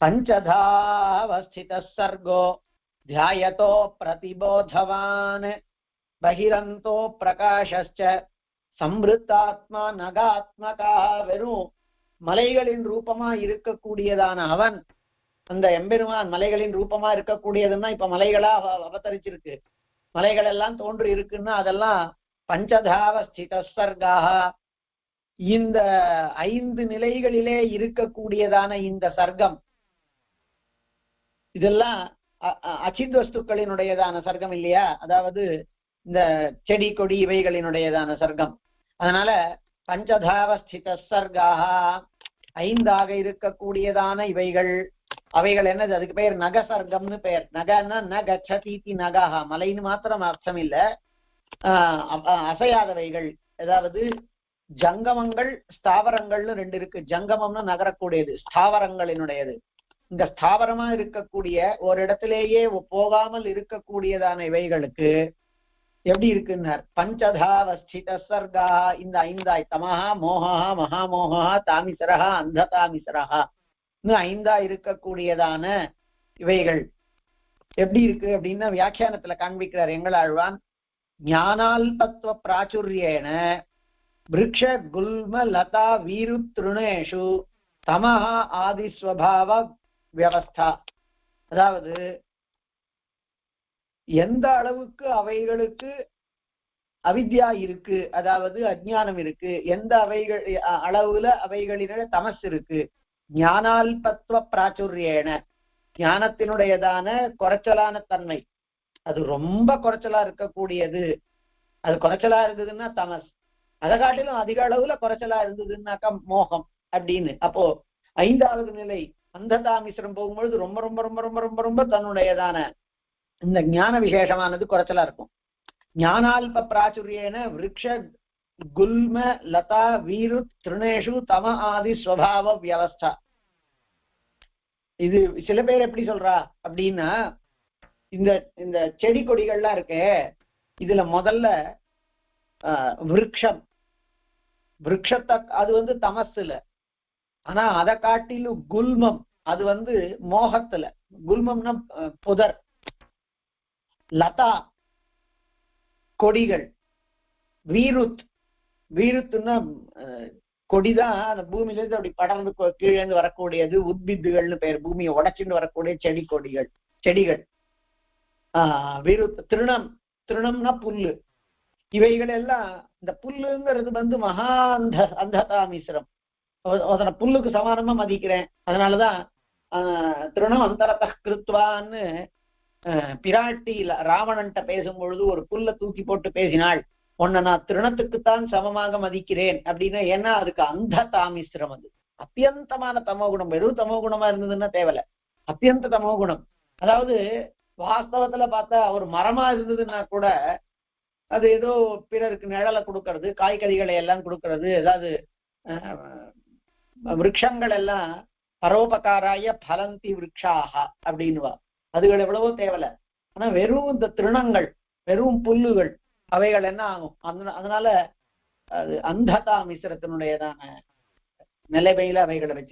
पञ्चधावस्थितः सर्गो தியாயதோ பிரதிபோதவான் பகிரந்தோ प्रकाशश्च சம்ருத்தாத்மா நகாத்மகா வெறும் மலைகளின் ரூபமா இருக்கக்கூடியதான அவன். அந்த எம்பெருமான் மலைகளின் ரூபமா இருக்கக்கூடியதுன்னா இப்ப மலைகளா அவ- அவதரிச்சிருக்கு. மலைகள் எல்லாம் தோன்றி இருக்குன்னா அதெல்லாம் பஞ்சதாவ ஸ்தித இந்த ஐந்து நிலைகளிலே இருக்கக்கூடியதான இந்த சர்க்கம். இதெல்லாம் அச்சித் வஸ்துக்களினுடையதான சர்க்கம் இல்லையா? அதாவது இந்த செடி கொடி இவைகளினுடையதான சர்க்கம். அதனால பஞ்சதாவஸ்தித சர்க்காக ஐந்தாக இருக்கக்கூடியதான இவைகள். அவைகள் என்னது? அதுக்கு பெயர் நகசர்க்கம்னு பெயர். நகன்னா ந கச்சதீதி நகாஹா. மலைன்னு மாத்திரம் அர்த்தம் இல்ல ஆஹ் அசையாதவைகள். அதாவது ஜங்கமங்கள் ஸ்தாவரங்கள்னு ரெண்டு இருக்கு. ஜங்கமம்னு நகரக்கூடியது. ஸ்தாவரங்களினுடையது. இந்த ஸ்தாவரமா இருக்கக்கூடிய ஒரு இடத்திலேயே போகாமல் இருக்கக்கூடியதான இவைகளுக்கு எப்படி இருக்குன்னார்? பஞ்சதாவஸ்தித சர்கா இந்த ஐந்தாய் தமஹா மோகா மகாமோகா தாமிசரஹா அந்த தாமிசரஹா இன்னும் ஐந்தா இருக்கக்கூடியதான இவைகள். எப்படி இருக்கு அப்படின்னா வியாக்கியானத்துல காண்பிக்கிறார் எங்களாழ்வான். ஞானால்பத்வ பிராச்சுரியேன விரக்ஷ குல்ம லதா வீரு திருணேஷு தமஹா ஆதிஸ்வபாவ வியவஸ்தா. அதாவது எந்த அளவுக்கு அவைகளுக்கு அவித்யா இருக்கு அதாவது அஜ்ஞானம் இருக்கு எந்த அவைகள் அளவுல அவைகளின தமஸ் இருக்கு ஞானால்பத்வ பிராச்சுரியேன ஞானத்தினுடையதான குறைச்சலான தன்மை. அது ரொம்ப குறைச்சலா இருக்கக்கூடியது. அது குறைச்சலா இருந்ததுன்னா தமஸ். அதை காட்டிலும் அதிக அளவுல குறைச்சலா இருந்ததுன்னாக்கா மோகம் அப்படின்னு. அப்போ ஐந்தாவது நிலை அந்ததா மிஸ்ரம் போகும்பொழுது ரொம்ப ரொம்ப ரொம்ப ரொம்ப ரொம்ப ரொம்ப தன்னுடையதான இந்த ஞான விசேஷமானது குறைச்சலா இருக்கும். ஞானால்ப பிராச்சுரியேன விரக்ஷ குல்ம லதா வீரு திருணேஷு தம ஆதி ஸ்வபாவ வியவஸ்தா. இது சில பேர் எப்படி சொல்றா அப்படின்னா இந்த இந்த செடி கொடிகள்லாம் இருக்கே இதுல முதல்ல ஆஹ், விரக்ஷத்தை அது வந்து தமசுல ஆனா அதை காட்டிலும் குல்மம் அது வந்து மோகத்துல. குல்மம்னா புதர். லதா கொடிகள். வீருத். வீருத்துன்னா கொடிதான் அந்த பூமியில இருந்து அப்படி படர்ந்து கீழேந்து கீழே இருந்து வரக்கூடியது உத்பித்துகள்னு பெயர் பூமியை உடைச்சிட்டு வரக்கூடிய செடி கொடிகள் செடிகள். ஆஹ் வீருத் திருணம். திருணம்னா புல்லு. இவைகள் எல்லாம் இந்த புல்லுங்கிறது வந்து மகா அந்த அந்ததா மிஸ்ரம் அதனை புல்லுக்கு சமானமா மதிக்கிறேன். அதனாலதான் ஆஹ் திருணம் அந்தரத கிருத்வான்னு ஆஹ் பிராட்டி ராவணன்ட்ட பேசும்பொழுது ஒரு புல்ல தூக்கி போட்டு பேசினாள். உன்னை நான் திருணத்துக்குத்தான் சமமாக மதிக்கிறேன். அப்படின்னா ஏன்னா அதுக்கு அந்த தாமிஸ்ரம் அது. அத்தியந்தமான தமோ குணம் வெறும் தமோ குணமா இருந்ததுன்னா தேவையில்ல. அத்தியந்த தமோ குணம் அதாவது வாஸ்தவத்துல பார்த்தா ஒரு மரமா இருந்ததுன்னா கூட அது ஏதோ பிறருக்கு நிழலை கொடுக்கறது காய்கறிகளை எல்லாம் கொடுக்கறது ஏதாவது விரக்ஷங்கள் எல்லாம் பரோபகாராய பலந்தி விரக்ஷாக அப்படின்னுவா. அதுகள் எவ்வளவோ தேவையில்ல ஆனா வெறும் இந்த திருணங்கள் வெறும் புல்லுகள் அவைகள் என்ன ஆகும்? அதனால அது அந்ததா மிஸ்ரத்தினுடையதான நிலைமையில அவைகளை வச்சு